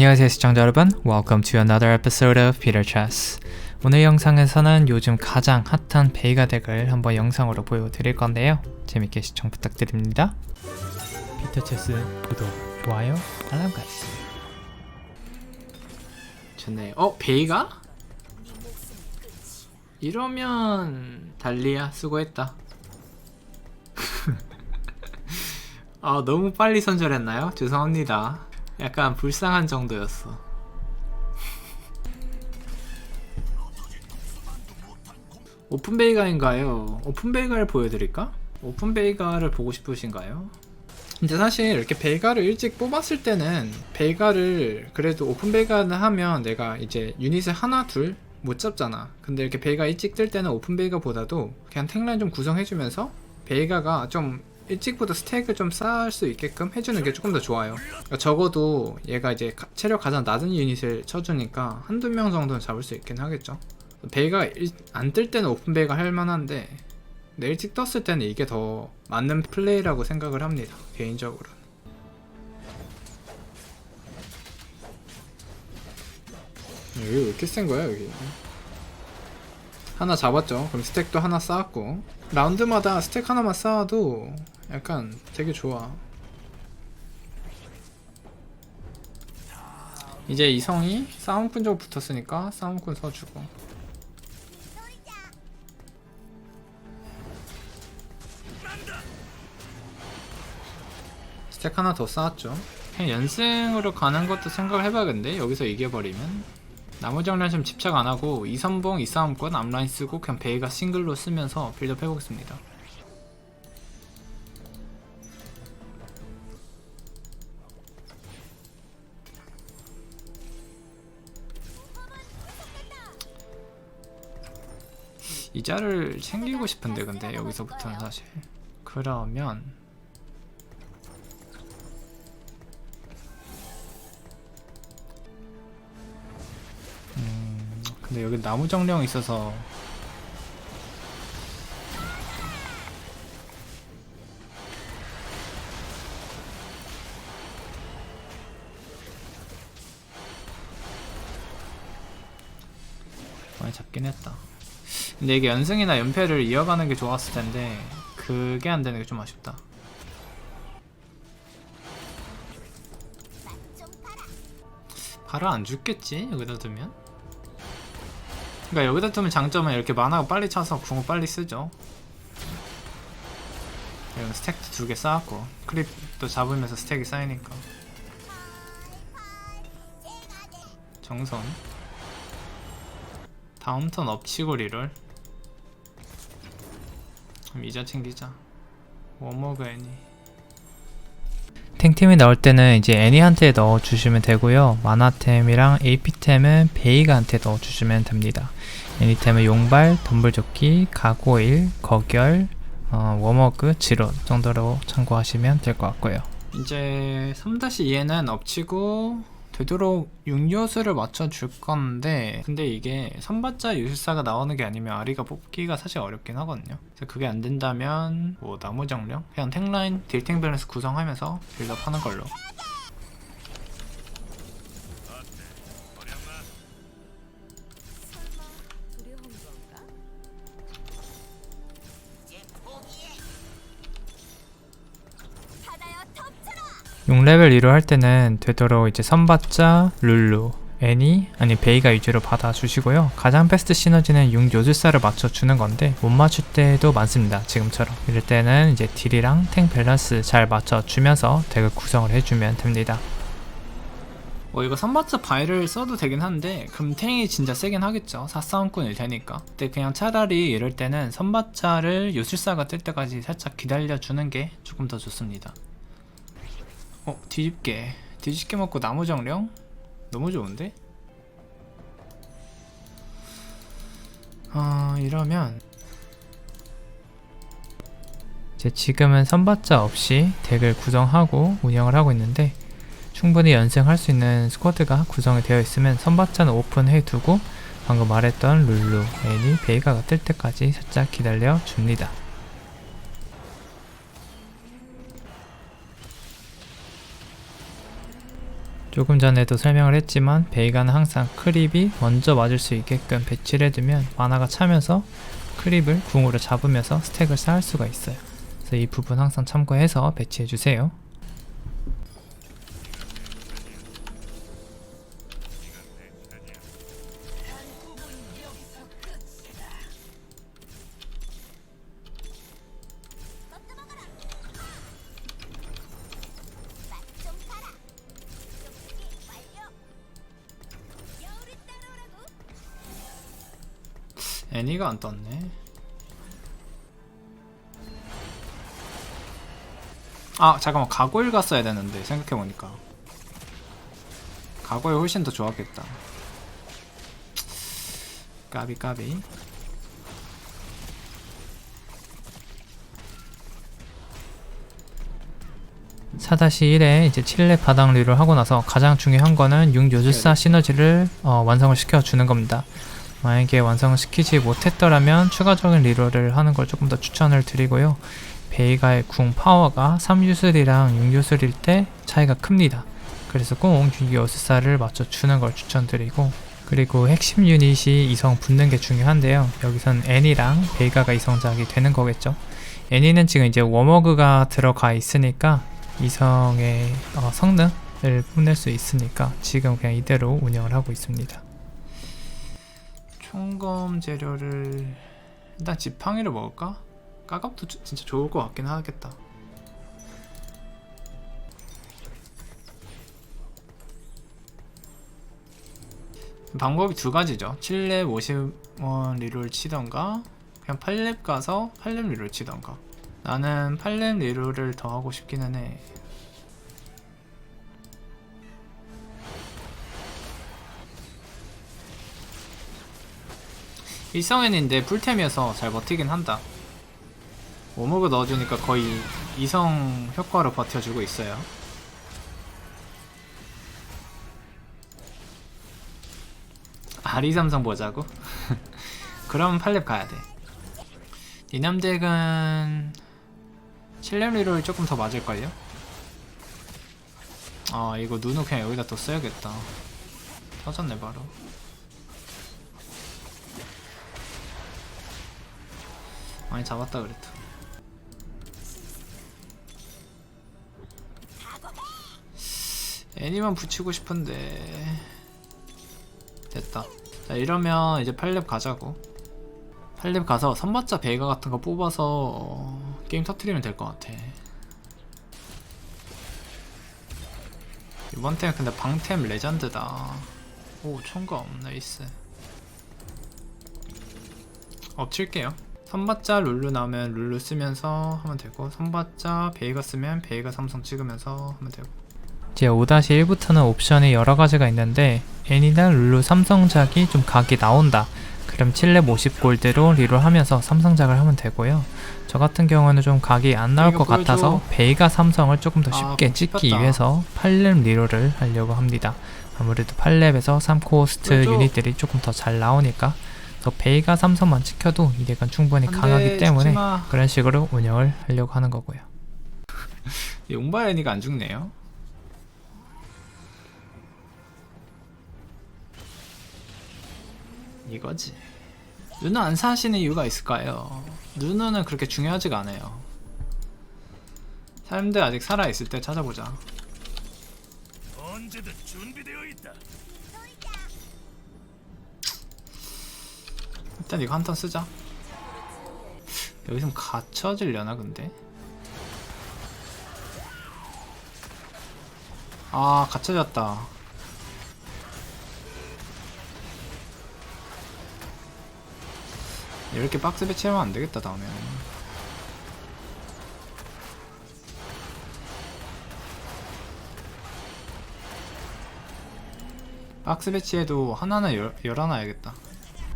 안녕하세요 시청자 여러분. Welcome to another episode of Peter Chess. 오늘 영상에서는 요즘 가장 핫한 베이가 덱을 한번 영상으로 보여드릴 건데요. 재밌게 시청 부탁드립니다. 피터 체스 구독, 좋아요, 알람까지 좋네 어? 베이가? 이러면 달리야? 수고했다. 아 너무 빨리 선절했나요? 죄송합니다 약간 불쌍한 정도였어. 오픈베이가인가요? 오픈베이가를 보여드릴까? 오픈베이가를 보고 싶으신가요? 근데 사실 이렇게 베이가를 일찍 뽑았을 때는 베이가를 그래도 오픈베이가는 하면 내가 이제 유닛을 하나 둘 못 잡잖아 근데 이렇게 베이가 일찍 뜰 때는 오픈베이가보다도 그냥 탱라인 좀 구성해주면서 베이가가 좀 일찍부터 스택을 좀 쌓을 수 있게끔 해주는 게 조금 더 좋아요. 그러니까 적어도 얘가 이제 가- 체력 가장 낮은 유닛을 쳐주니까 한두 명 정도는 잡을 수 있긴 하겠죠. 베이가 안 뜰 때는 오픈 베이가 할 만한데 근데 일찍 떴을 때는 이게 더 맞는 플레이라고 생각을 합니다. 개인적으로. 여기 왜 이렇게 센 거야 여기? 하나 잡았죠. 그럼 스택도 하나 쌓았고 라운드마다 스택 하나만 쌓아도 약간 되게 좋아. 이제 이성이 싸움꾼 쪽 붙었으니까 싸움꾼 서주고 스택 하나 더 쌓았죠. 그냥 연승으로 가는 것도 생각을 해봐야겠는데 여기서 이겨버리면 나머지 정리는 좀 집착 안 하고 2선봉 2 싸움권 앞라인 쓰고 그냥 베이가 싱글로 쓰면서 빌드업 해보겠습니다. 이자를 챙기고 싶은데 근데 여기서부터는 사실 그러면 근데 여기 나무 정령 있어서 많이 잡긴 했다. 근데 이게 연승이나 연패를 이어가는 게 좋았을 텐데 그게 안 되는 게 좀 아쉽다. 바로 안 죽겠지 여기다 두면? 그러니까 여기다 두면 장점은 이렇게 만화가 빨리 차서 궁을 빨리 쓰죠. 여기 스택도 두 개 쌓았고 크립도 잡으면서 스택이 쌓이니까. 정선. 다음 턴 엎치고 리롤. 그럼 이자 챙기자. 워머그 애니 탱템이 나올 때는 이제 애니한테 넣어주시면 되고요. 만화템이랑 AP템은 베이가한테 넣어주시면 됩니다. 애니템은 용발, 덤블조끼, 가고일, 거결, 어, 워머그, 지론 정도로 참고하시면 될 것 같고요. 이제 3-2에는 엎치고 되도록 6요수를 맞춰줄 건데 근데 이게 선발자 유술사가 나오는 게 아니면 아리가 뽑기가 사실 어렵긴 하거든요. 그래서 그게 안 된다면 뭐 나무 정령? 그냥 탱라인 딜탱 밸런스 구성하면서 빌드업 하는 걸로 용 레벨 2로 할 때는 되도록 이제 선받자, 룰루, 애니, 아니 베이가 위주로 받아주시고요. 가장 베스트 시너지는 6 요술사를 맞춰주는 건데 못 맞출 때도 많습니다. 지금처럼. 이럴 때는 이제 딜이랑 탱 밸런스 잘 맞춰주면서 덱을 구성을 해주면 됩니다. 어 이거 선받자 바이를 써도 되긴 한데 금탱이 진짜 세긴 하겠죠. 사싸움꾼일 테니까. 근데 그냥 차라리 이럴 때는 선받자를 요술사가 뜰 때까지 살짝 기다려주는 게 조금 더 좋습니다. 어 뒤집게. 뒤집게 먹고 나무 정령? 너무 좋은데? 아 이러면 이제 지금은 선받자 없이 덱을 구성하고 운영을 하고 있는데 충분히 연승할 수 있는 스쿼드가 구성이 되어 있으면 선받자는 오픈해 두고 방금 말했던 룰루, 애니, 베이가가 뜰 때까지 살짝 기다려 줍니다. 조금 전에도 설명을 했지만 베이가는 항상 크립이 먼저 맞을 수 있게끔 배치를 해두면 만화가 차면서 크립을 궁으로 잡으면서 스택을 쌓을 수가 있어요. 그래서 이 부분 항상 참고해서 배치해주세요. 애니가 안 떴네. 아 잠깐만 가고일 갔어야 되는데 생각해보니까 가고일 훨씬 더 좋았겠다. 까비 까비. 사다시 1에 이제 7렙 바닥류를 하고 나서 가장 중요한 거는 6요술사 시너지를 어, 완성을 시켜주는 겁니다. 만약에 완성을 시키지 못했더라면 추가적인 리롤을 하는 걸 조금 더 추천을 드리고요. 베이가의 궁 파워가 3유술이랑 6유술일 때 차이가 큽니다. 그래서 꼭 6요술사를 맞춰주는 걸 추천드리고 그리고 핵심 유닛이 이성 붙는 게 중요한데요. 여기선 애니랑 베이가가 이성작이 되는 거겠죠. 애니는 지금 이제 워머그가 들어가 있으니까 이성의 어, 성능을 뽐낼 수 있으니까 지금 그냥 이대로 운영을 하고 있습니다. 총검 재료를 일단 지팡이를 먹을까? 까갑도 주- 진짜 좋을 것 같긴 하겠다. 방법이 두 가지죠. 7렙 50원 리롤 치던가 그냥 8렙 가서 8렙 리롤 치던가 나는 8렙 리롤을 더 하고 싶기는 해. 일성엔인데 풀템이어서 잘 버티긴 한다. 오목을 넣어주니까 거의 이성 효과로 버텨주고 있어요. 아리 삼성 보자고? 그럼 8렙 가야 돼. 니남덱은 7렙 리롤 조금 더 맞을걸요? 아 이거 누누 그냥 여기다 또 써야겠다. 터졌네 바로. 많이 잡았다 그래도 애니만 붙이고 싶은데. 됐다. 자 이러면 이제 8렙 가자고. 8렙 가서 선봤자 베이가 같은 거 뽑아서 어, 게임 터트리면 될 것 같아. 이번 템 근데 방템 레전드다. 오 총검 나이스. 엎칠게요 선봤자 룰루 나오면 룰루 쓰면서 하면 되고 선봤자 베이가 쓰면 베이가 삼성 찍으면서 하면 되고 이제 5-1부터는 옵션이 여러 가지가 있는데 애니나 룰루 삼성작이 좀 각이 나온다. 그럼 7렙 50골드로 리롤하면서 삼성작을 하면 되고요. 저 같은 경우는 좀 각이 안 나올 것 보여줘. 같아서 베이가 삼성을 조금 더 아, 쉽게 그럼 찍기 씹혔다. 위해서 8렙 리롤을 하려고 합니다. 아무래도 8렙에서 3코스트 보여줘. 유닛들이 조금 더 잘 나오니까 더 베이가 삼성만 찍혀도 이 덱은 충분히 강하기 때문에 죽지마. 그런 식으로 운영을 하려고 하는 거고요. 용바 애니가 안 죽네요 이거지 누나 안 사시는 이유가 있을까요? 누나는 그렇게 중요하지가 않아요 사람들 아직 살아있을 때 찾아보자 언제든 준비되어 있다. 일단 이거 한턴 쓰자. 여기선 갇혀지려나 근데? 아 갇혀졌다. 이렇게 박스 배치하면 안 되겠다 다음에. 박스 배치해도 하나는 열, 열어놔야겠다.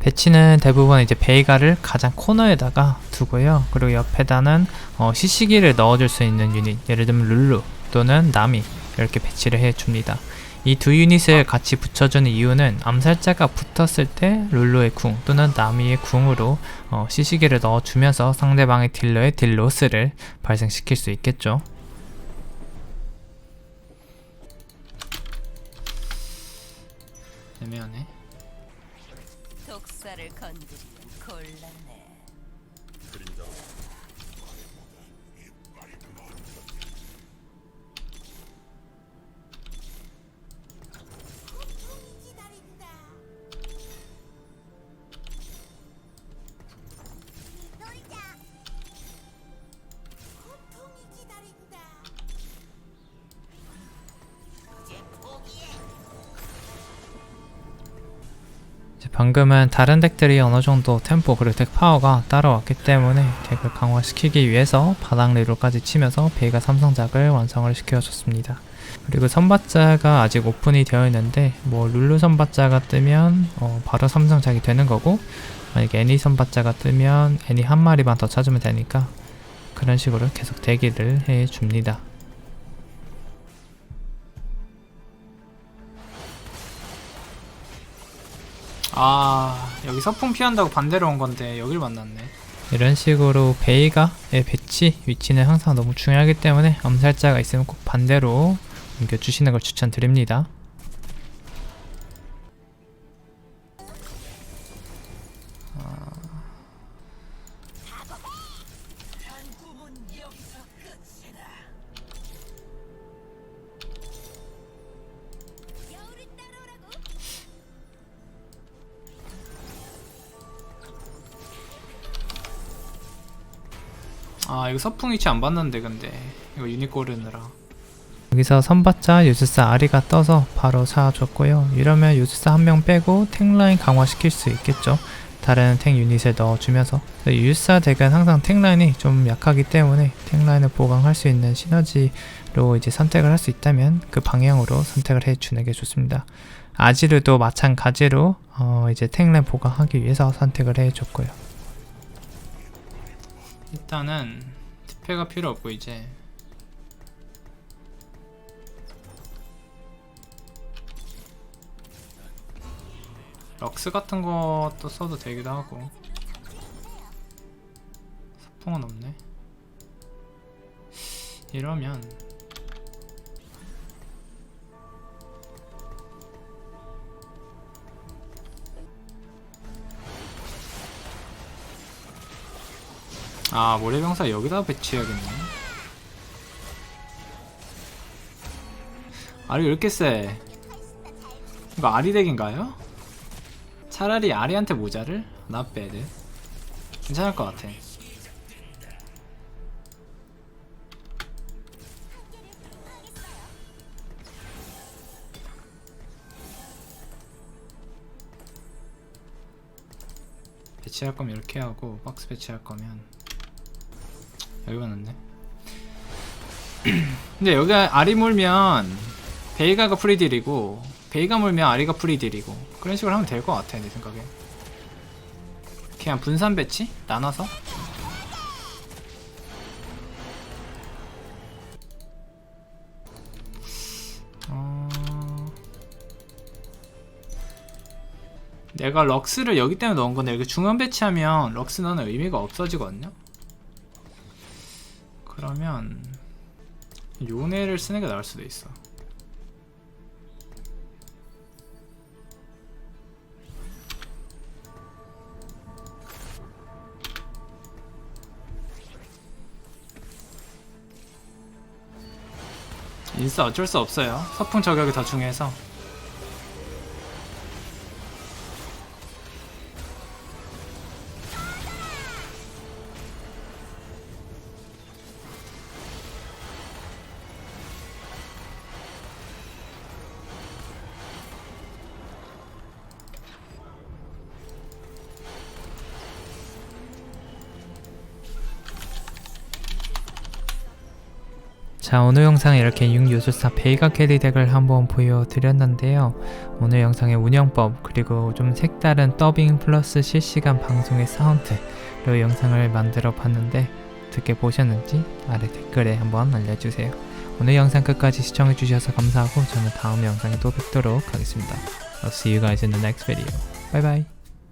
배치는 대부분 이제 베이가를 가장 코너에다가 두고요. 그리고 옆에다는 어, 시시기를 넣어줄 수 있는 유닛, 예를 들면 룰루 또는 나미 이렇게 배치를 해줍니다. 이 두 유닛을 같이 붙여주는 이유는 암살자가 붙었을 때 룰루의 궁 또는 나미의 궁으로 어, 시시기를 넣어주면서 상대방의 딜러의 딜 로스를 발생시킬 수 있겠죠. 애매하네 독사를 건드리 방금은 다른 덱들이 어느 정도 템포 그리고 덱 파워가 따라왔기 때문에 덱을 강화시키기 위해서 바닥 리로까지 치면서 베이가 삼성작을 완성을 시켜줬습니다. 그리고 선발자가 아직 오픈이 되어 있는데 뭐 룰루 선발자가 뜨면 어, 바로 삼성작이 되는 거고 만약에 애니 선발자가 뜨면 애니 한 마리만 더 찾으면 되니까 그런 식으로 계속 대기를 해 줍니다. 아 여기 서풍 피한다고 반대로 온 건데 여길 만났네 이런 식으로 베이가의 배치 위치는 항상 너무 중요하기 때문에 암살자가 있으면 꼭 반대로 옮겨주시는 걸 추천드립니다. 아 이거 서풍 위치 안 봤는데 근데 이거 유닛 고르느라 여기서 선받자 유즈사 아리가 떠서 바로 사줬고요. 이러면 유즈사 한 명 빼고 탱라인 강화시킬 수 있겠죠. 다른 탱 유닛을 넣어주면서 유즈사 덱은 항상 탱라인이 좀 약하기 때문에 탱라인을 보강할 수 있는 시너지로 이제 선택을 할 수 있다면 그 방향으로 선택을 해주는 게 좋습니다. 아지르도 마찬가지로 어 이제 탱라인 보강하기 위해서 선택을 해줬고요. 일단은 특패가 필요 없고 이제 럭스 같은 것도 써도 되기도 하고 서풍은 없네. 이러면 아 모래병사 여기다 배치해야겠네. 아리 왜 이렇게 세? 이거 아리 덱인가요? 차라리 아리한테 모자를? 나 빼드. 괜찮을 것 같아. 배치할 거면 이렇게 하고 박스 배치할 거면 낫네 근데 여기가 아리 물면 베이가가 프리딜이고 베이가 물면 아리가 프리딜이고 그런 식으로 하면 될 것 같아 내 생각에 그냥 분산 배치? 나눠서? 어... 내가 럭스를 여기 때문에 넣은 건데 이렇게 중간 배치하면 럭스 넣는 의미가 없어지거든요 그러면 요네를 쓰는 게 나을 수도 있어. 인스 어쩔 수 없어요. 서풍 저격이 더 중요해서. 자 오늘 영상에 이렇게 6요술사 베이가 캐리 덱을 한번 보여드렸는데요. 오늘 영상의 운영법 그리고 좀 색다른 더빙 플러스 실시간 방송의 사운드로 영상을 만들어 봤는데 어떻게 보셨는지 아래 댓글에 한번 알려주세요. 오늘 영상 끝까지 시청해주셔서 감사하고 저는 다음 영상에 또 뵙도록 하겠습니다. I'll see you guys in the next video. Bye bye